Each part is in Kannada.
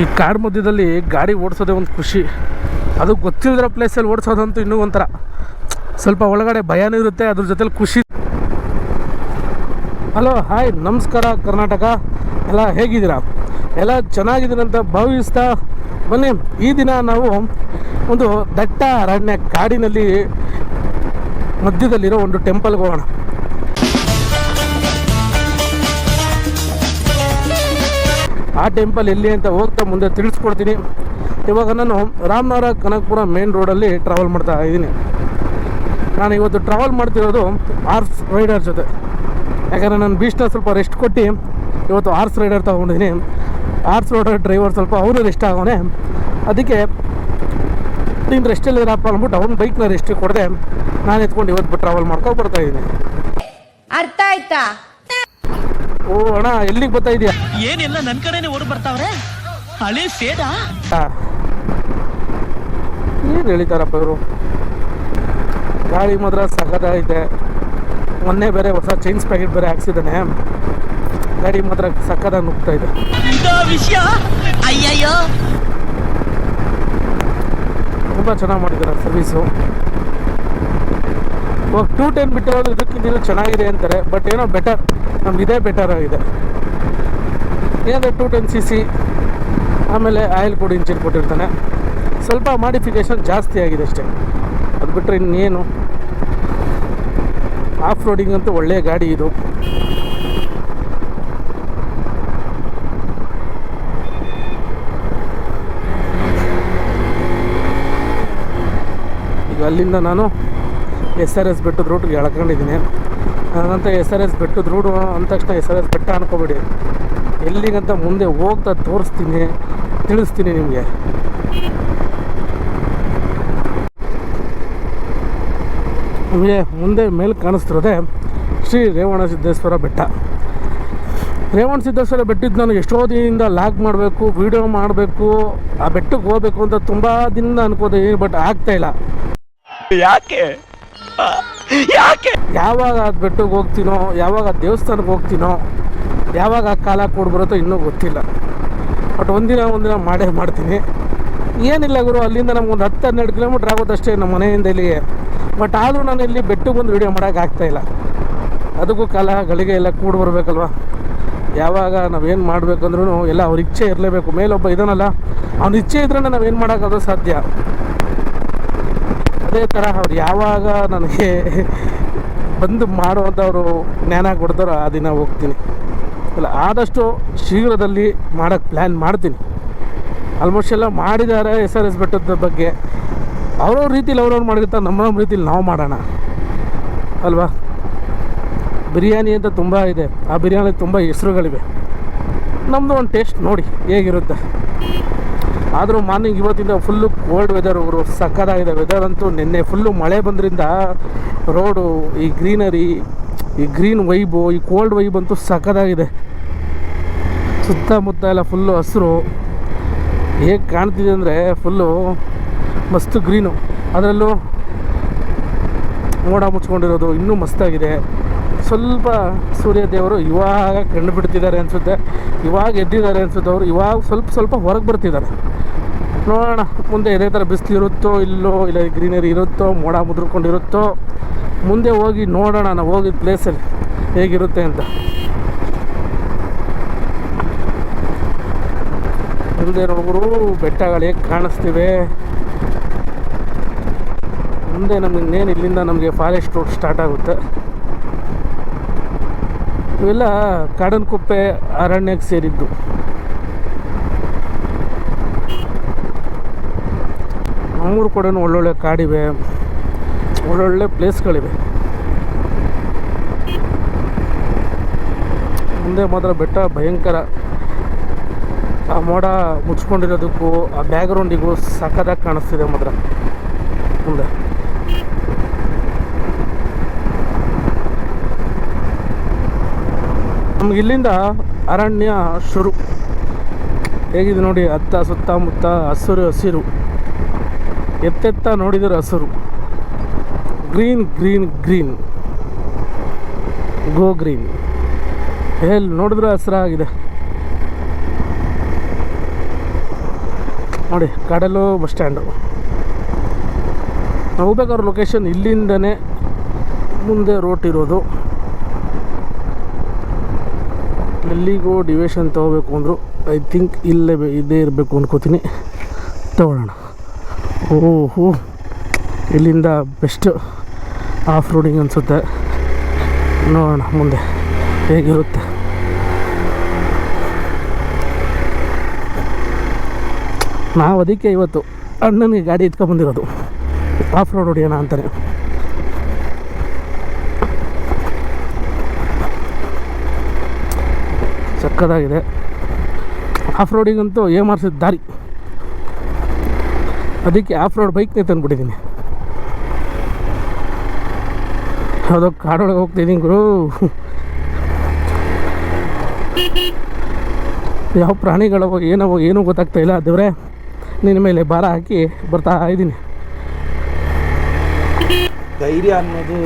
ಈ ಕಾಡ್ ಮಧ್ಯದಲ್ಲಿ ಗಾಡಿ ಓಡಿಸೋದೇ ಒಂದು ಖುಷಿ. ಅದು ಗೊತ್ತಿಲ್ಲದಿರೋ ಪ್ಲೇಸಲ್ಲಿ ಓಡಿಸೋದಂತೂ ಇನ್ನೂ ಒಂಥರ. ಸ್ವಲ್ಪ ಒಳಗಡೆ ಭಯನೂ ಇರುತ್ತೆ, ಅದ್ರ ಜೊತೆಲಿ ಖುಷಿ. ಹಲೋ ಹಾಯ್ ನಮಸ್ಕಾರ ಕರ್ನಾಟಕ. ಎಲ್ಲ ಹೇಗಿದ್ದೀರಾ? ಎಲ್ಲ ಚೆನ್ನಾಗಿದ್ದೀರಂತ ಭಾವಿಸ್ತಾ ಬನ್ನಿ. ಈ ದಿನ ನಾವು ಒಂದು ದಟ್ಟ ಅರಣ್ಯ ಕಾಡಿನಲ್ಲಿ ಮಧ್ಯದಲ್ಲಿರೋ ಒಂದು ಟೆಂಪಲ್ಗೆ ಹೋಗೋಣ. ಆ ಟೆಂಪಲ್ ಎಲ್ಲಿ ಅಂತ ಹೋಗ್ತಾ ಮುಂದೆ ತಿಳಿಸ್ಕೊಡ್ತೀನಿ. ಇವಾಗ ನಾನು ರಾಮನಗರ ಕನಕಪುರ ಮೇನ್ ರೋಡಲ್ಲಿ ಟ್ರಾವೆಲ್ ಮಾಡ್ತಾ ಇದ್ದೀನಿ. ನಾನು ಇವತ್ತು ಟ್ರಾವೆಲ್ ಮಾಡ್ತಿರೋದು ಆರ್ಸ್ ರೈಡರ್ ಜೊತೆ. ಯಾಕಂದರೆ ನಾನು ಬೀಚ್ನ ಸ್ವಲ್ಪ ರೆಸ್ಟ್ ಕೊಟ್ಟು ಇವತ್ತು ಆರ್ಸ್ ರೈಡರ್ ತೊಗೊಂಡಿದ್ದೀನಿ. ಆರ್ಸ್ ರೈಡರ್ ಡ್ರೈವರ್ ಸ್ವಲ್ಪ ಅವನು ರೆಸ್ಟ್ ಆಗೋನೆ. ಅದಕ್ಕೆ ನೀನು ರೆಸ್ಟಲ್ಲಿ ಇರಪ್ಪ ಅಂದ್ಬಿಟ್ಟು ಅವ್ನ ಬೈಕ್ನ ರೆಸ್ಟ್ ಕೊಡದೆ. ನಾನು ಎತ್ಕೊಂಡು ಇವತ್ತು ಟ್ರಾವೆಲ್ ಮಾಡ್ಕೊಂಡು ಬರ್ತಾ ಇದ್ದೀನಿ. ಅರ್ಥ ಆಯ್ತಾ? ಓ ಅಣ್ಣ ಎಲ್ಲಿಗೆ ಬರ್ತಾ ಇದೀಯಾ? ಏನಿಲ್ಲ ನನ್ನ ಕಡೆನೆ ಓಡಿ ಬರ್ತಾವ್ರೆ. ಹಳೆ ಸೇಡಾ? ಏನು ಹೇಳಿದಾರಪ್ಪ ಇವರು? ಗಾಳಿ ಮಾತ್ರ ಸಖತ್ತಾಗೈತೆ ಮೊನ್ನೆ ಬೇರೆ ಹೊಸ ಚೈನ್ಸ್ ಪ್ಯಾಕೆಟ್ ಬೇರೆ ಹಾಕ್ಸಿದ್ದಾನೆ. ಗಾಡಿ ಮಾತ್ರ ಸಕ್ಕತ್ತಾಗಿ ನುಗ್ತಾ ಇದೆ. ಇದ ವಿಷಯ? ಅಯ್ಯಯ್ಯೋ. ತುಂಬ ಚೆನ್ನಾಗಿ ಮಾಡಿದ್ದಾರೆ ಸರ್ವೀಸು ಇವಾಗ ಟೂ ಟೆನ್ ಬಿಟ್ಟಿರೋದು ಇದಕ್ಕಿಂತ ಇದು ಚೆನ್ನಾಗಿದೆ ಅಂತಾರೆ ಬಟ್ ಏನೋ ಬೆಟರ್ ನಮ್ಗೆ ಇದೇ ಬೆಟರ್ ಆಗಿದೆ. ಏನಂದರೆ ಟೂ ಟೆನ್ ಸಿ ಸಿ ಆಮೇಲೆ ಆಯಿಲ್ ಕೂಡ ಇಂಜಿನ್ ಕೊಟ್ಟಿರ್ತಾನೆ. ಸ್ವಲ್ಪ ಮಾಡಿಫಿಕೇಷನ್ ಜಾಸ್ತಿ ಆಗಿದೆ ಅಷ್ಟೇ. ಅದು ಬಿಟ್ಟರೆ ಇನ್ನೇನು? ಆಫ್ ರೋಡಿಂಗ್ ಅಂತೂ ಒಳ್ಳೆಯ ಗಾಡಿ ಇದು. ಈಗ ಅಲ್ಲಿಂದ ನಾನು ಎಸ್ ಆರ್ ಎಸ್ ಬೆಟ್ಟದ ರೂಟ್ಗೆ ಎಳ್ಕೊಂಡಿದ್ದೀನಿ ಅದಂತ ಎಸ್ ಆರ್ ಎಸ್ ಬೆಟ್ಟದ ರೂಟ್ ಅಂದ ತಕ್ಷಣ ಎಸ್ ಆರ್ ಎಸ್ ಬೆಟ್ಟ ಅನ್ಕೋಬೇಡಿ. ಎಲ್ಲಿಗಂತ ಮುಂದೆ ಹೋಗ್ತಾ ತೋರಿಸ್ತೀನಿ, ತಿಳಿಸ್ತೀನಿ ನಿಮಗೆ. ನಿಮಗೆ ಮುಂದೆ ಮೇಲೆ ಕಾಣಿಸ್ತಿರೋದೆ ಶ್ರೀ ರೇವಣ ಸಿದ್ದೇಶ್ವರ ಬೆಟ್ಟ. ರೇವಣ ಸಿದ್ದೇಶ್ವರ ಬೆಟ್ಟದ್ದು ನಾನು ಎಷ್ಟೋ ದಿನದಿಂದ ಲಾಗ್ ಮಾಡಬೇಕು, ವಿಡಿಯೋ ಮಾಡಬೇಕು, ಆ ಬೆಟ್ಟಕ್ಕೆ ಹೋಗ್ಬೇಕು ಅಂತ ತುಂಬ ದಿನದಿಂದ ಅನ್ಕೋತೀನಿ ಬಟ್ ಆಗ್ತಾ ಇಲ್ಲ. ಯಾಕೆ? ಯಾಕೆ? ಯಾವಾಗ ಆ ಬೆಟ್ಟಕ್ಕೆ ಹೋಗ್ತೀನೋ, ಯಾವಾಗ ದೇವಸ್ಥಾನಕ್ಕೆ ಹೋಗ್ತೀನೋ, ಯಾವಾಗ ಆ ಕಾಲ ಕೂಡ ಬರುತ್ತೋ ಇನ್ನೂ ಗೊತ್ತಿಲ್ಲ. ಬಟ್ ಒಂದಿನ ಒಂದಿನ ಮಾಡೇ ಮಾಡ್ತೀನಿ. ಏನಿಲ್ಲ ಗುರು, ಅಲ್ಲಿಂದ ನಮ್ಗೆ ಒಂದು ಹತ್ತು, ಹನ್ನೆರಡು ಕಿಲೋಮೀಟ್ರ್ ಆಗೋದಷ್ಟೇ ನಮ್ಮ ಮನೆಯಿಂದ ಇಲ್ಲಿಗೆ. ಬಟ್ ಆದರೂ ನಾನು ಇಲ್ಲಿ ಬೆಟ್ಟಕ್ಕೆ ಬಂದು ವೀಡಿಯೋ ಆಗ್ತಾಯಿಲ್ಲ ಅದಕ್ಕೂ ಕಾಲ ಗಳಿಗೆ ಎಲ್ಲ ಕೂಡಿ ಬರಬೇಕಲ್ವ? ಯಾವಾಗ ನಾವೇನು ಮಾಡಬೇಕಂದ್ರೂ ಎಲ್ಲ ಅವ್ರ ಇಚ್ಛೆ ಇರಲೇಬೇಕು. ಮೇಲೊಬ್ಬ ಇದನ್ನಲ್ಲ ಅವ್ನ ಇಚ್ಛೆ ಇದ್ರೇ ನಾವೇನು ಮಾಡೋಕ್ಕಾಗೋದು ಸಾಧ್ಯ. ಅದೇ ಥರ ಅವ್ರು ಯಾವಾಗ ನನಗೆ ಬಂದು ಮಾಡುವಂಥವ್ರು ಜ್ಞಾನ ಕೊಡ್ತಾರೋ ಆ ದಿನ ಹೋಗ್ತೀನಿ. ಇಲ್ಲ, ಆದಷ್ಟು ಶೀಘ್ರದಲ್ಲಿ ಮಾಡೋಕ್ಕೆ ಪ್ಲ್ಯಾನ್ ಮಾಡ್ತೀನಿ. ಆಲ್ಮೋಸ್ಟ್ ಎಲ್ಲ ಮಾಡಿದ್ದಾರೆ ಎಸ್ ಆರ್ ಎಸ್ ಬೆಟ್ಟದ ಬಗ್ಗೆ. ಅವ್ರವ್ರ ರೀತಿಲಿ ಅವ್ರವ್ರು ಮಾಡಿರ್ತಾರೆ ನಮ್ಮ ನಮ್ಮ ರೀತಿಲಿ ನಾವು ಮಾಡೋಣ. ಅಲ್ವಾ? ಬಿರಿಯಾನಿ ಅಂತ ತುಂಬ ಇದೆ. ಆ ಬಿರಿಯಾನಿ ತುಂಬ ಹೆಸರುಗಳಿವೆ. ನಮ್ಮದು ಒಂದು ಟೇಸ್ಟ್ ನೋಡಿ ಹೇಗಿರುತ್ತೆ. ಆದರೂ ಮಾರ್ನಿಂಗ್ ಇವತ್ತಿಂದ ಫುಲ್ಲು ಕೋಲ್ಡ್ ವೆದರ್ ಅವರು ಸಕ್ಕತ್ತಾಗಿದೆ ವೆದರ್ ಅಂತೂ ನಿನ್ನೆ ಫುಲ್ಲು ಮಳೆ ಬಂದ್ರಿಂದ ರೋಡು ಈ ಗ್ರೀನರಿ ಈ ಗ್ರೀನ್ ವೈಬು ಈ ಕೋಲ್ಡ್ ವೈಬ್ ಅಂತೂ ಸಕ್ಕತ್ತಾಗಿದೆ ಸುತ್ತಮುತ್ತ ಎಲ್ಲ ಫುಲ್ಲು ಹಸಿರು. ಹೇಗೆ ಕಾಣ್ತಿದೆ ಅಂದರೆ ಫುಲ್ಲು ಮಸ್ತ್ ಗ್ರೀನು ಅದರಲ್ಲೂ ಮೋಡ ಮುಚ್ಕೊಂಡಿರೋದು ಇನ್ನೂ ಮಸ್ತಾಗಿದೆ. ಸ್ವಲ್ಪ ಸೂರ್ಯ ದೇವರು ಇವಾಗ ಕಂಡು ಬಿಡ್ತಿದ್ದಾರೆ ಅನಿಸುತ್ತೆ. ಇವಾಗ ಎದ್ದಿದ್ದಾರೆ ಅನಿಸುತ್ತೆ ಅವರು. ಇವಾಗ ಸ್ವಲ್ಪ ಸ್ವಲ್ಪ ಹೊರಗೆ ಬರ್ತಿದ್ದಾರೆ. ನೋಡೋಣ, ಮುಂದೆ ಇದೇ ಥರ ಬಿಸಿಲು ಇರುತ್ತೋ ಇಲ್ಲೋ, ಇಲ್ಲ ಗ್ರೀನರಿ ಇರುತ್ತೋ, ಮೋಡ ಮುದ್ರಿಕೊಂಡಿರುತ್ತೋ, ಮುಂದೆ ಹೋಗಿ ನೋಡೋಣ, ನಾವು ಹೋಗಿದ್ದ ಪ್ಲೇಸಲ್ಲಿ ಹೇಗಿರುತ್ತೆ ಅಂತ. ಮುಂದೆ ನೋಡಿದ್ರು ಬೆಟ್ಟಗಳು ಹೇಗೆ ಕಾಣಿಸ್ತಿವೆ. ಮುಂದೆ ನಮಗೆ ಇನ್ನೇನು ಇಲ್ಲಿಂದ ನಮಗೆ ಫಾರೆಸ್ಟ್ ರೋಡ್ ಸ್ಟಾರ್ಟ್ ಆಗುತ್ತೆ. ಇವೆಲ್ಲ ಕಾಡನಕುಪ್ಪೆ, ಅರಣ್ಯಕ್ಕೆ ಸೇರಿದ್ದು. ನಮ್ಮೂರು ಕೂಡ ಒಳ್ಳೊಳ್ಳೆ ಕಾಡಿವೆ, ಒಳ್ಳೊಳ್ಳೆ ಪ್ಲೇಸ್ಗಳಿವೆ. ಮುಂದೆ ಮಾತ್ರ ಬೆಟ್ಟ ಭಯಂಕರ. ಆ ಮೋಡ ಮುಚ್ಕೊಂಡಿರೋದಕ್ಕೂ, ಆ ಬ್ಯಾಗ್ರೌಂಡಿಗೂ ಸಖತ್ತಾಗಿ ಕಾಣಿಸ್ತಿದೆ ಮಾತ್ರ ಮುಂದೆ. ನಮ್ಗೆ ಇಲ್ಲಿಂದ ಅರಣ್ಯ ಶುರು. ಹೇಗಿದೆ ನೋಡಿ, ಅತ್ತ ಸುತ್ತಮುತ್ತ ಹಸಿರು ಹಸಿರು. ಎತ್ತೆತ್ತ ನೋಡಿದ್ರೆ ಹಸಿರು. Green green green. Go green. ಎಲ್ಲಿ ನೋಡಿದ್ರೆ ಹಸಿರಾಗಿದೆ. ನೋಡಿ, ಕಡಲು ಬಸ್ ಸ್ಟ್ಯಾಂಡು. ನಾವು ಹೋಗ್ಬೇಕಾದ್ರೆ ಲೊಕೇಶನ್ ಇಲ್ಲಿಂದನೇ ಮುಂದೆ ರೋಟ್ ಇರೋದು. ಎಲ್ಲಿಗೂ ಡಿವೇಶನ್ ತೊಗೋಬೇಕು ಅಂದರು ಐ ಥಿಂಕ್ ಇಲ್ಲೇ ಇದೇ ಇರಬೇಕು ಅಂದ್ಕೋತೀನಿ ತಗೊಳ್ಳೋಣ. ಓಹೋ, ಇಲ್ಲಿಂದ ಬೆಸ್ಟ್ ಆಫ್ ರೋಡಿಂಗ್ ಅನಿಸುತ್ತೆ. ನೋಡೋಣ ಮುಂದೆ ಹೇಗಿರುತ್ತೆ. ನಾವು ಅದಕ್ಕೆ ಇವತ್ತು ಅಣ್ಣನಿಗೆ ಗಾಡಿ ಇಟ್ಕೊಂಡ್ಬಂದಿರೋದು ಆಫ್ ರೋಡ್ ಹೊಡಿಯೋಣ ಅಂತಾನೆ. ಸಕ್ಕದಾಗಿದೆ ಆಫ್ ರೋಡಿಗಂತೂ ಏ ಮಾರ್ಸಿದ ದಾರಿ. ಅದಕ್ಕೆ ಆಫ್ ರೋಡ್ ಬೈಕ್ನೇ ತಂದುಬಿಟ್ಟಿದ್ದೀನಿ. ಯಾವುದೋ ಕಾಡೊಳಗೆ ಹೋಗ್ತಿದ್ದೀನಿ ಗುರು. ಯಾವ ಪ್ರಾಣಿಗಳವೋ ಏನವೋ ಏನೂ ಗೊತ್ತಾಗ್ತಾ ಇಲ್ಲ ದೇವ್ರೆ. ನಿನ್ನ ಮೇಲೆ ಭಾರ ಹಾಕಿ ಬರ್ತಾ ಇದ್ದೀನಿ. ಧೈರ್ಯ ಅನ್ನೋದು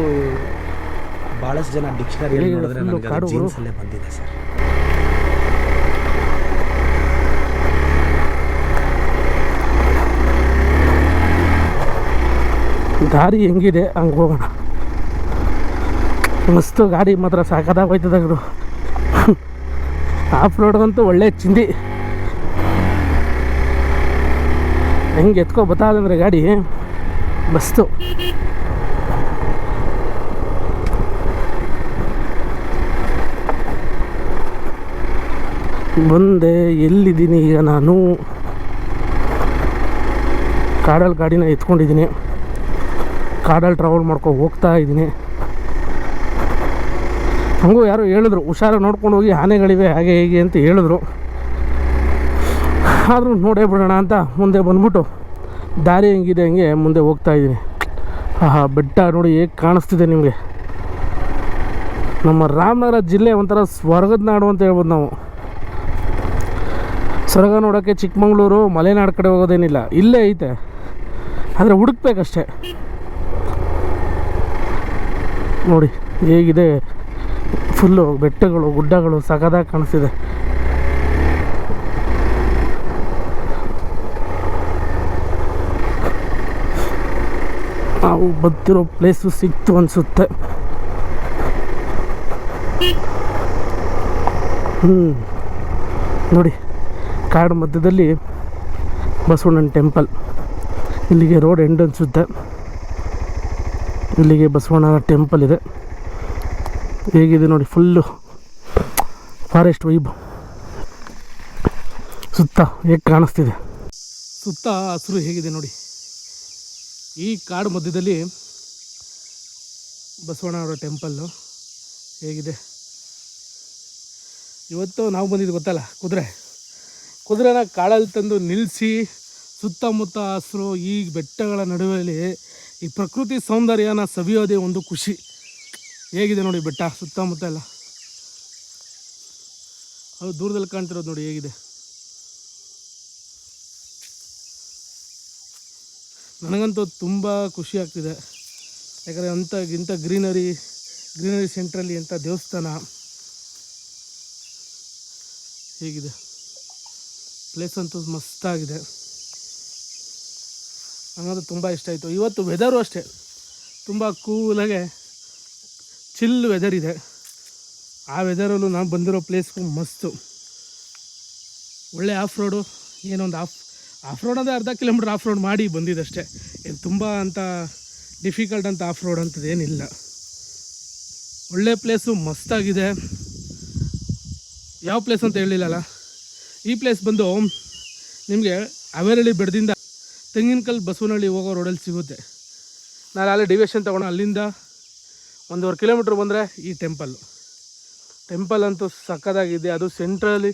ಭಾಳಷ್ಟು ಜನ ಡಿಕ್ಷನರಿ ಕಾಡು ಬಂದಿದೆ ಸರ್. ದಾರಿ ಹೆಂಗಿದೆ? ಹಂಗೆ ಹೋಗೋಣ. ಮಸ್ತು ಗಾಡಿ ಮಾತ್ರ ಸಾಕದಾಗ ಹೋಯ್ತದ ಗುರು ಆಫ್ ರೋಡ್ಗಂತೂ ಒಳ್ಳೆ ಚಿಂದಿ. ಹೆಂಗೆ ಎತ್ಕೊ ಬತ್ತಾದಂದ್ರೆ ಗಾಡಿ? ಮಸ್ತು. ಮುಂದೆ ಎಲ್ಲಿದ್ದೀನಿ ಈಗ ನಾನು? ಕಾಡಲ್ಲಿ ಗಾಡಿನ ಎತ್ಕೊಂಡಿದ್ದೀನಿ. ಕಾಡಲ್ಲಿ ಟ್ರಾವೆಲ್ ಮಾಡ್ಕೊ ಹೋಗ್ತಾ ಇದ್ದೀನಿ. ಹಂಗೂ ಯಾರು ಹೇಳಿದ್ರು, ಹುಷಾರಾಗಿ ನೋಡ್ಕೊಂಡು ಹೋಗಿ, ಆನೆಗಳಿವೆ, ಹಾಗೆ ಹೀಗೆ ಅಂತ ಹೇಳಿದ್ರು. ಆದರೂ ನೋಡೇ ಬಿಡೋಣ ಅಂತ ಮುಂದೆ ಬಂದ್ಬಿಟ್ಟು ದಾರಿ ಹೆಂಗಿದೆ ಹಂಗೆ ಮುಂದೆ ಹೋಗ್ತಾ ಇದ್ದೀನಿ. ಆಹಾ, ಬೆಟ್ಟ ನೋಡಿ ಹೇಗೆ ಕಾಣಿಸ್ತಿದೆ ನಿಮಗೆ. ನಮ್ಮ ರಾಮನಗರ ಜಿಲ್ಲೆ ಒಂಥರ ಸ್ವರ್ಗದ ನಾಡು ಅಂತ ಹೇಳ್ಬೋದು ನಾವು. ಸ್ವರ್ಗ ನೋಡೋಕ್ಕೆ ಚಿಕ್ಕಮಂಗ್ಳೂರು, ಮಲೆನಾಡು ಕಡೆ ಹೋಗೋದೇನಿಲ್ಲ, ಇಲ್ಲೇ ಐತೆ. ಆದರೆ ಹುಡುಕ್ಬೇಕಷ್ಟೇ. ನೋಡಿ, ಹೇಗಿದೆ? ಫುಲ್ಲು ಬೆಟ್ಟಗಳು, ಗುಡ್ಡಗಳು ಸಗದಾಗಿ ಕಾಣಿಸ್ತಿದೆ. ನಾವು ಬರ್ತಿರೋ ಪ್ಲೇಸು ಸಿಕ್ತು ಅನಿಸುತ್ತೆ. ಹ್ಞೂ ನೋಡಿ, ಕಾಡು ಮಧ್ಯದಲ್ಲಿ ಬಸವಣ್ಣನ ಟೆಂಪಲ್ ಇಲ್ಲಿಗೆ ರೋಡ್ ಎಂಡ್ ಅನಿಸುತ್ತೆ. ಇಲ್ಲಿಗೆ ಬಸವಣ್ಣನ ಟೆಂಪಲ್ ಇದೆ. ಹೇಗಿದೆ ನೋಡಿ ಫುಲ್ಲು ಫಾರೆಸ್ಟ್ ವೈಬ್ ಸುತ್ತ ಹೇಗೆ ಕಾಣಿಸ್ತಿದೆ? ಸುತ್ತ ಹಸಿರು ಹೇಗಿದೆ ನೋಡಿ. ಈ ಕಾಡು ಮಧ್ಯದಲ್ಲಿ ಬಸವಣ್ಣವರ ಟೆಂಪಲ್ಲು ಹೇಗಿದೆ. ಇವತ್ತು ನಾವು ಬಂದಿದ್ದು ಗೊತ್ತಲ್ಲ, ಕುದುರೆ. ಕುದುರೆನ ಕಾಡಲ್ಲಿ ತಂದು ನಿಲ್ಲಿಸಿ ಸುತ್ತಮುತ್ತ ಹಸಿರು, ಈ ಬೆಟ್ಟಗಳ ನಡುವೆಯಲ್ಲಿ ಈ ಪ್ರಕೃತಿ ಸೌಂದರ್ಯನ ಸವಿಯೋದೇ ಒಂದು ಖುಷಿ. ಹೇಗಿದೆ ನೋಡಿ ಬೆಟ್ಟ, ಸುತ್ತಮುತ್ತ ಎಲ್ಲ? ಅದು ದೂರದಲ್ಲಿ ಕಾಣ್ತಿರೋದು ನೋಡಿ ಹೇಗಿದೆ. ನನಗಂತೂ ತುಂಬ ಖುಷಿ ಆಗ್ತಿದೆ. ಯಾಕಂದರೆ ಅಂಥ ಇಂಥ ಗ್ರೀನರಿ ಗ್ರೀನರಿ ಸೆಂಟ್ರಲ್ಲಿ ಅಂಥ ದೇವಸ್ಥಾನ ಹೇಗಿದೆ. ಪ್ಲೇಸ್ ಅಂತೂ ಮಸ್ತಾಗಿದೆ. ನನಗಂತೂ ತುಂಬ ಇಷ್ಟ ಆಯಿತು. ಇವತ್ತು ವೆದರು ಅಷ್ಟೇ. ತುಂಬ ಕೂಲಾಗೆ ಚಿಲ್ ವೆದರ್ ಇದೆ. ಆ ವೆದರಲ್ಲೂ ನಾನು ಬಂದಿರೋ ಪ್ಲೇಸ್ಗು ಮಸ್ತು. ಒಳ್ಳೆ ಆಫ್ ರೋಡು ಏನೊಂದು ಆಫ್ ಆಫ್ ರೋಡ್ ಅಂದರೆ ಅರ್ಧ ಕಿಲೋಮೀಟ್ರ್ ಆಫ್ ರೋಡ್ ಮಾಡಿ ಬಂದಿದ್ದಷ್ಟೇ ಏನು ತುಂಬ ಅಂತ ಡಿಫಿಕಲ್ಟ್ ಅಂತ ಆಫ್ ರೋಡ್ ಅಂಥದ್ದು ಏನಿಲ್ಲ. ಒಳ್ಳೆ ಪ್ಲೇಸು ಮಸ್ತಾಗಿದೆ. ಯಾವ ಪ್ಲೇಸ್ ಅಂತ ಹೇಳಿಲ್ಲಲ್ಲ? ಈ ಪ್ಲೇಸ್ ಬಂದು ನಿಮಗೆ ಅವೇರಳ್ಳಿ ಬೆಟ್ಟದಿಂದ ತೆಂಗಿನಕಲ್ಲು ಬಸವನಹಳ್ಳಿ ಹೋಗೋ ರೋಡಲ್ಲಿ ಸಿಗುತ್ತೆ. ನಾನು ಅಲ್ಲಿ ಡಿವಿಷನ್ ತೊಗೊಂಡು ಅಲ್ಲಿಂದ ಒಂದೂವರೆ ಕಿಲೋಮೀಟ್ರ್ ಬಂದರೆ ಈ ಟೆಂಪಲ್ಲು ಟೆಂಪಲ್ ಅಂತೂ ಸಕ್ಕದಾಗಿದೆ ಅದು ಸೆಂಟ್ರಲ್ಲಿ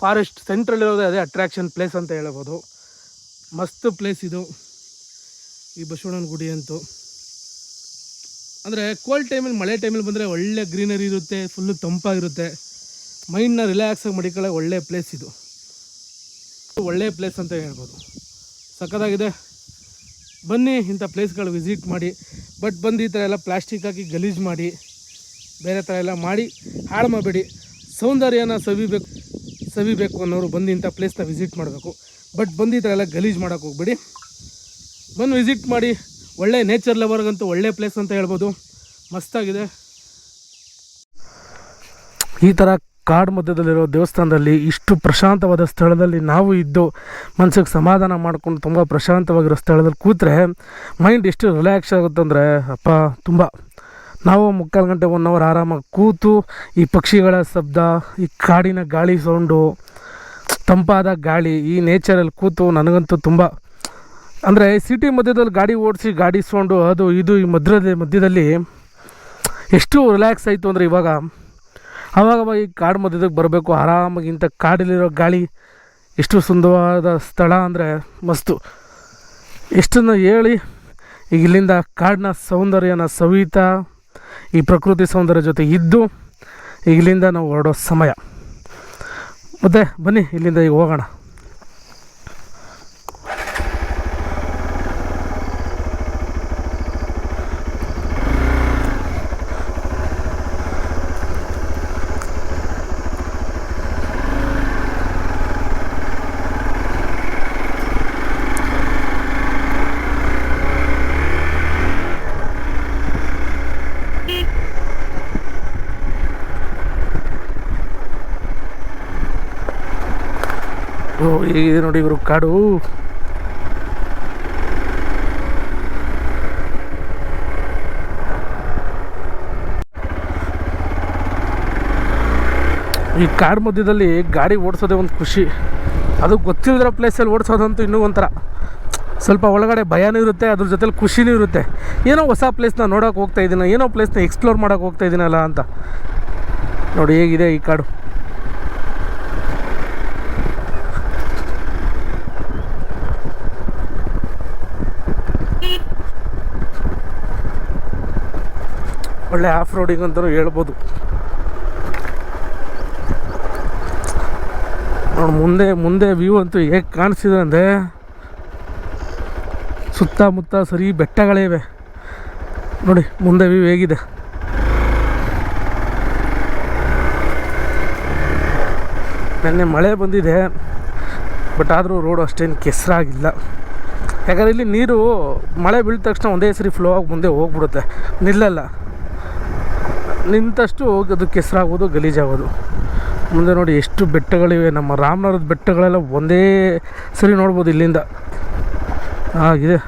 ಫಾರೆಸ್ಟ್ ಸೆಂಟ್ರಲ್ಲಿ ಇರೋದೇ ಅದೇ ಅಟ್ರಾಕ್ಷನ್ ಪ್ಲೇಸ್ ಅಂತ ಹೇಳ್ಬೋದು. ಮಸ್ತ್ ಪ್ಲೇಸ್ ಇದು. ಈ ಬಸವಣ್ಣನ ಗುಡಿ ಅಂತೂ. ಅಂದರೆ ಕೋಲ್ಡ್ ಟೈಮಲ್ಲಿ ಮಳೆ ಟೈಮಲ್ಲಿ ಬಂದರೆ ಒಳ್ಳೆ ಗ್ರೀನರಿ ಇರುತ್ತೆ ಫುಲ್ಲು ತಂಪಾಗಿರುತ್ತೆ. ಮೈಂಡನ್ನ ರಿಲ್ಯಾಕ್ಸಾಗಿ ಮಡಿಕೊಳ್ಳೋ ಒಳ್ಳೆ ಪ್ಲೇಸ್ ಇದು. ಒಳ್ಳೆ ಪ್ಲೇಸ್ ಅಂತ ಹೇಳ್ಬೋದು. ಸಕ್ಕತ್ತಾಗಿದೆ ಬನ್ನಿ, ಇಂಥ ಪ್ಲೇಸ್ಗಳು ವಿಸಿಟ್ ಮಾಡಿ. ಬಟ್ ಬಂದು ಈ ಥರ ಎಲ್ಲ ಪ್ಲಾಸ್ಟಿಕ್ ಹಾಕಿ ಗಲೀಜು ಮಾಡಿ, ಬೇರೆ ಥರ ಎಲ್ಲ ಮಾಡಿ, ಹಾಳು ಮಾಡಬೇಡಿ. ಸೌಂದರ್ಯನ ಸವಿಬೇಕು ಸವಿಬೇಕು ಅನ್ನೋರು ಬಂದು ಇಂಥ ಪ್ಲೇಸ್ನ ವಿಸಿಟ್ ಮಾಡಬೇಕು. ಬಟ್ ಬಂದಿದ್ದರೆಲ್ಲ ಗಲೀಜು ಮಾಡೋಕೆ ಹೋಗ್ಬೇಡಿ. ಬಂದು ವಿಸಿಟ್ ಮಾಡಿ. ಒಳ್ಳೆ ನೇಚರ್ ಲವರ್ಗಂತೂ ಒಳ್ಳೆ ಪ್ಲೇಸ್ ಅಂತ ಹೇಳ್ಬೋದು. ಮಸ್ತಾಗಿದೆ. ಈ ಥರ ಕಾಡು ಮಧ್ಯದಲ್ಲಿರೋ ದೇವಸ್ಥಾನದಲ್ಲಿ ಇಷ್ಟು ಪ್ರಶಾಂತವಾದ ಸ್ಥಳದಲ್ಲಿ ನಾವು ಇದ್ದು ಮನಸ್ಸಿಗೆ ಸಮಾಧಾನ ಮಾಡ್ಕೊಂಡು ತುಂಬ ಪ್ರಶಾಂತವಾಗಿರೋ ಸ್ಥಳದಲ್ಲಿ ಕೂತ್ರೆ ಮೈಂಡ್ ಎಷ್ಟು ರಿಲ್ಯಾಕ್ಸ್ ಆಗುತ್ತಂದರೆ ಅಪ್ಪ, ತುಂಬ. ನಾವು ಮುಕ್ಕಾಲು ಗಂಟೆ ಒನ್ ಅವರ್ ಆರಾಮಾಗಿ ಕೂತು ಈ ಪಕ್ಷಿಗಳ ಶಬ್ದ, ಈ ಕಾಡಿನ ಗಾಳಿ ಸೌಂಡು, ತಂಪಾದ ಗಾಳಿ, ಈ ನೇಚರಲ್ಲಿ ಕೂತು ನನಗಂತೂ ತುಂಬ. ಅಂದರೆ ಸಿಟಿ ಮಧ್ಯದಲ್ಲಿ ಗಾಡಿ ಓಡಿಸಿ ಗಾಡಿ ಸೌಂಡು, ಅದು ಇದು ಈ ಮಧ್ಯದ ಮಧ್ಯದಲ್ಲಿ ಎಷ್ಟು ರಿಲ್ಯಾಕ್ಸ್ ಆಯಿತು ಅಂದರೆ ಇವಾಗ ಆವಾಗ ಈ ಕಾಡು ಮಧ್ಯದಾಗ ಬರಬೇಕು. ಆರಾಮಾಗಿ ಇಂಥ ಕಾಡಲ್ಲಿರೋ ಗಾಳಿ ಎಷ್ಟು ಸುಂದರವಾದ ಸ್ಥಳ ಅಂದರೆ ಮಸ್ತು. ಎಷ್ಟನ್ನು ಹೇಳಿ ಈಗ ಇಲ್ಲಿಂದ ಕಾಡಿನ ಸೌಂದರ್ಯನ ಸವಿತಾ ಈ ಪ್ರಕೃತಿ ಸೌಂದರ್ಯ ಜೊತೆ ಇದ್ದು ಇಲ್ಲಿಂದ ನಾವು ಹೊರಡೋ ಸಮಯ. ಮತ್ತೆ ಬನ್ನಿ ಇಲ್ಲಿಂದ ಈಗ ಹೋಗೋಣ. ಇದೆ ನೋಡಿ ಇವರು ಕಾಡು. ಈ ಕಾಡು ಮಧ್ಯದಲ್ಲಿ ಗಾಡಿ ಓಡಿಸೋದೇ ಒಂದು ಖುಷಿ. ಅದು ಗೊತ್ತಿಲ್ಲದಿರೋ ಪ್ಲೇಸಲ್ಲಿ ಓಡಿಸೋದಂತೂ ಇನ್ನೂ ಒಂಥರ. ಸ್ವಲ್ಪ ಒಳಗಡೆ ಭಯನೂ ಇರುತ್ತೆ, ಅದ್ರ ಜೊತೆಲಿ ಖುಷಿನೂ ಇರುತ್ತೆ. ಏನೋ ಹೊಸ ಪ್ಲೇಸ್ನ ನೋಡೋಕೆ ಹೋಗ್ತಾ ಇದ್ದೀನ ಏನೋ ಪ್ಲೇಸ್ನ ಎಕ್ಸ್ಪ್ಲೋರ್ ಮಾಡೋಕೆ ಹೋಗ್ತಾ ಇದ್ದೀನಲ್ಲ ಅಂತ. ನೋಡಿ ಹೇಗಿದೆ ಈ ಕಾಡು. ಒಳ್ಳೆ ಆಫ್ ರೋಡಿಂಗ್ ಅಂತಲೂ ಹೇಳ್ಬೋದು. ನೋಡಿ ಮುಂದೆ ಮುಂದೆ ವ್ಯೂ ಅಂತೂ ಹೇಗೆ ಕಾಣಿಸ್ತಿದೆ ಅಂದರೆ ಸುತ್ತಮುತ್ತ ಸರಿ ಬೆಟ್ಟಗಳೇ ಇವೆ. ನೋಡಿ, ಮುಂದೆ ವ್ಯೂ ಹೇಗಿದೆ. ನೆನ್ನೆ ಮಳೆ ಬಂದಿದೆ, ಬಟ್ ಆದರೂ ರೋಡು ಅಷ್ಟೇನು ಕೆಸರಾಗಿಲ್ಲ. ಯಾಕಂದರೆ ಇಲ್ಲಿ ನೀರು ಮಳೆ ಬೀಳ್ದ ತಕ್ಷಣ ಒಂದೇ ಸರಿ ಫ್ಲೋ ಆಗಿ ಮುಂದೆ ಹೋಗ್ಬಿಡುತ್ತೆ. ನಿಲ್ಲಲ್ಲ. ನಿಂತಷ್ಟು ಅದು ಕೆಸರಾಗೋದು, ಗಲೀಜಾಗೋದು. ಮುಂದೆ ನೋಡಿ ಎಷ್ಟು ಬೆಟ್ಟಗಳಿವೆ, ನಮ್ಮ ರಾಮನಗರದ ಬೆಟ್ಟಗಳೆಲ್ಲ ಒಂದೇ ಸರಿ ನೋಡ್ಬೋದು ಇಲ್ಲಿಂದ. ಆಗಿದೆ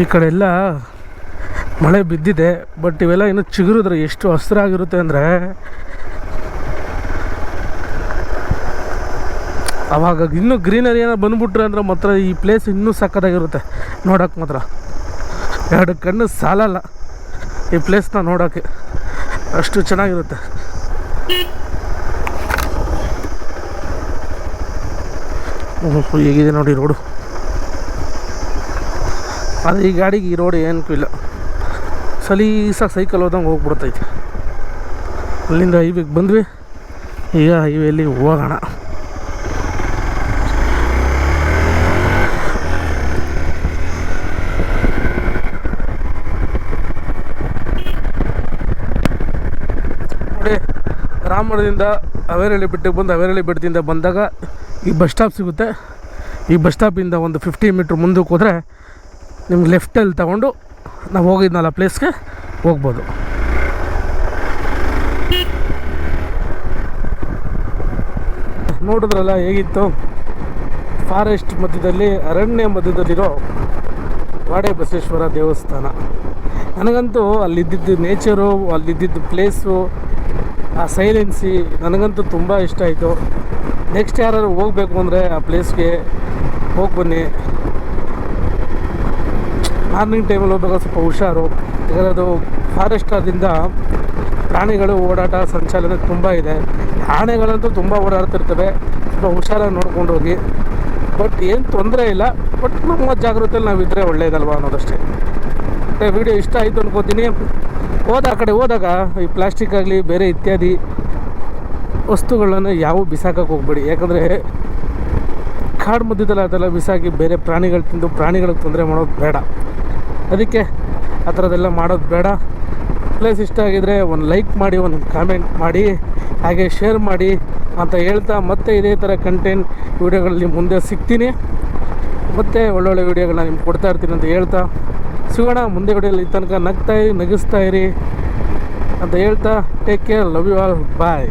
ಈ ಕಡೆ ಎಲ್ಲ ಮಳೆ ಬಿದ್ದಿದೆ ಬಟ್ ಇವೆಲ್ಲ ಇನ್ನು ಚಿಗುರಿದ್ರೆ ಎಷ್ಟು ಹಸಿರಾಗಿರುತ್ತೆ ಅಂದರೆ ಅವಾಗ ಇನ್ನೂ ಗ್ರೀನರಿ ಏನೋ ಬಂದ್ಬಿಟ್ರೆ ಅಂದ್ರೆ ಮಾತ್ರ ಈ ಪ್ಲೇಸ್ ಇನ್ನೂ ಸಕ್ಕತ್ತಾಗಿರುತ್ತೆ ನೋಡೋಕೆ ಮಾತ್ರ. ಎರಡು ಕಣ್ಣು ಸಾಲಲ್ಲ ಈ ಪ್ಲೇಸ್ನ ನೋಡೋಕ್ಕೆ ಅಷ್ಟು ಚೆನ್ನಾಗಿರುತ್ತೆ. ಹೇಗಿದೆ ನೋಡಿ ರೋಡು. ಆದರೆ ಈ ಗಾಡಿಗೆ ಈ ರೋಡ್ ಏನಕ್ಕೂ ಇಲ್ಲ. ಸಲೀಸಾಗಿ ಸೈಕಲ್ ಹೋದಂಗೆ ಹೋಗ್ಬಿಡ್ತೈತೆ. ಅಲ್ಲಿಂದ ಹೈವೇಗೆ ಬಂದ್ವಿ. ಈಗ ಹೈವೇಲಿ ಹೋಗೋಣ. ನೋಡಿ, ರಾಮನಗರದಿಂದ ಅವೇರಳ್ಳಿ ಬೆಟ್ಟಕ್ಕೆ ಬಂದು ಅವೇರಳ್ಳಿ ಬೆಟ್ಟದಿಂದ ಬಂದಾಗ ಈ ಬಸ್ ಸ್ಟಾಪ್ ಸಿಗುತ್ತೆ. ಈ ಬಸ್ ಸ್ಟಾಪಿಂದ ಒಂದು ಫಿಫ್ಟಿ ಮೀಟ್ರ್ ಮುಂದಕ್ಕೆ ಹೋದರೆ ನಿಮ್ಗೆ ಲೆಫ್ಟಲ್ಲಿ ತಗೊಂಡು ನಾವು ಹೋಗಿದ್ನಲ್ಲ ಪ್ಲೇಸ್ಗೆ, ಹೋಗ್ಬೋದು. ನೋಡಿದ್ರಲ್ಲ ಹೇಗಿತ್ತು? ಫಾರೆಸ್ಟ್ ಮಧ್ಯದಲ್ಲಿ, ಅರಣ್ಯ ಮಧ್ಯದಲ್ಲಿರೋ ವಾಡೆ ಬಸವೇಶ್ವರ ದೇವಸ್ಥಾನ. ನನಗಂತೂ ಅಲ್ಲಿದ್ದಿದ್ದು ನೇಚರು ಅಲ್ಲಿದ್ದಿದ್ದು ಪ್ಲೇಸು ಆ ಸೈಲೆನ್ಸಿ ನನಗಂತೂ ತುಂಬ ಇಷ್ಟ ಆಯಿತು. ನೆಕ್ಸ್ಟ್ ಯಾರು ಹೋಗಬೇಕು ಅಂದರೆ ಆ ಪ್ಲೇಸ್ಗೆ ಹೋಗಿ ಬನ್ನಿ. ಮಾರ್ನಿಂಗ್ ಟೈಮಲ್ಲಿ ಹೋಗ್ಬೇಕಾದ್ರೆ ಸ್ವಲ್ಪ ಹುಷಾರು. ಯಾಕಂದರೆ ಅದು ಫಾರೆಸ್ಟ್ ಆದ್ದರಿಂದ ಪ್ರಾಣಿಗಳು ಓಡಾಟ ಸಂಚಾಲನೆ ತುಂಬ ಇದೆ. ಆನೆಗಳಂತೂ ತುಂಬ ಓಡಾಡ್ತಿರ್ತವೆ. ಸ್ವಲ್ಪ ಹುಷಾರಾಗಿ ನೋಡ್ಕೊಂಡು ಹೋಗಿ. ಬಟ್ ಏನು ತೊಂದರೆ ಇಲ್ಲ. ಬಟ್ ನಮ್ಮ ಜಾಗೃತಿಯಲ್ಲಿ ನಾವಿದ್ದರೆ ಒಳ್ಳೆಯದಲ್ವಾ ಅನ್ನೋದಷ್ಟೇ. ಮತ್ತು ವಿಡಿಯೋ ಇಷ್ಟ ಆಯಿತು ಅನ್ಕೋತೀನಿ. ಹೋದ ಆ ಕಡೆ ಹೋದಾಗ ಈ ಪ್ಲಾಸ್ಟಿಕ್ ಆಗಲಿ, ಬೇರೆ ಇತ್ಯಾದಿ ವಸ್ತುಗಳನ್ನು ಯಾವ ಬಿಸಾಕಕ್ಕೆ ಹೋಗ್ಬೇಡಿ. ಯಾಕಂದರೆ ಕಾಡು ಮಧ್ಯದಲ್ಲಿ ಅದೆಲ್ಲ ಬಿಸಾಕಿ ಬೇರೆ ಪ್ರಾಣಿಗಳು ತಿಂದು ಪ್ರಾಣಿಗಳಿಗೆ ತೊಂದರೆ ಮಾಡೋದು ಬೇಡ. ಅದಕ್ಕೆ ಆ ಥರದ್ದೆಲ್ಲ ಮಾಡೋದು ಬೇಡ. ಪ್ಲೇಸ್ ಇಷ್ಟ ಆಗಿದ್ದರೆ ಒಂದು ಲೈಕ್ ಮಾಡಿ, ಒಂದು ಕಾಮೆಂಟ್ ಮಾಡಿ, ಹಾಗೆ ಶೇರ್ ಮಾಡಿ ಅಂತ ಹೇಳ್ತಾ ಮತ್ತೆ ಇದೇ ಥರ ಕಂಟೆಂಟ್ ವಿಡಿಯೋಗಳಲ್ಲಿ ಮುಂದೆ ಸಿಗ್ತೀನಿ. ಮತ್ತೆ ಒಳ್ಳೊಳ್ಳೆ ವೀಡಿಯೋಗಳನ್ನ ನಿಮ್ಗೆ ಕೊಡ್ತಾ ಇರ್ತೀನಿ ಅಂತ ಹೇಳ್ತಾ. ಸಿಗೋಣ, ಮುಂದೆ ವಿಡಿಯೋಲಿ ತನಕ ನಗ್ತಾ ಇರಿ, ನಗಿಸ್ತಾ ಇರಿ ಅಂತ ಹೇಳ್ತಾ. Take care love you all bye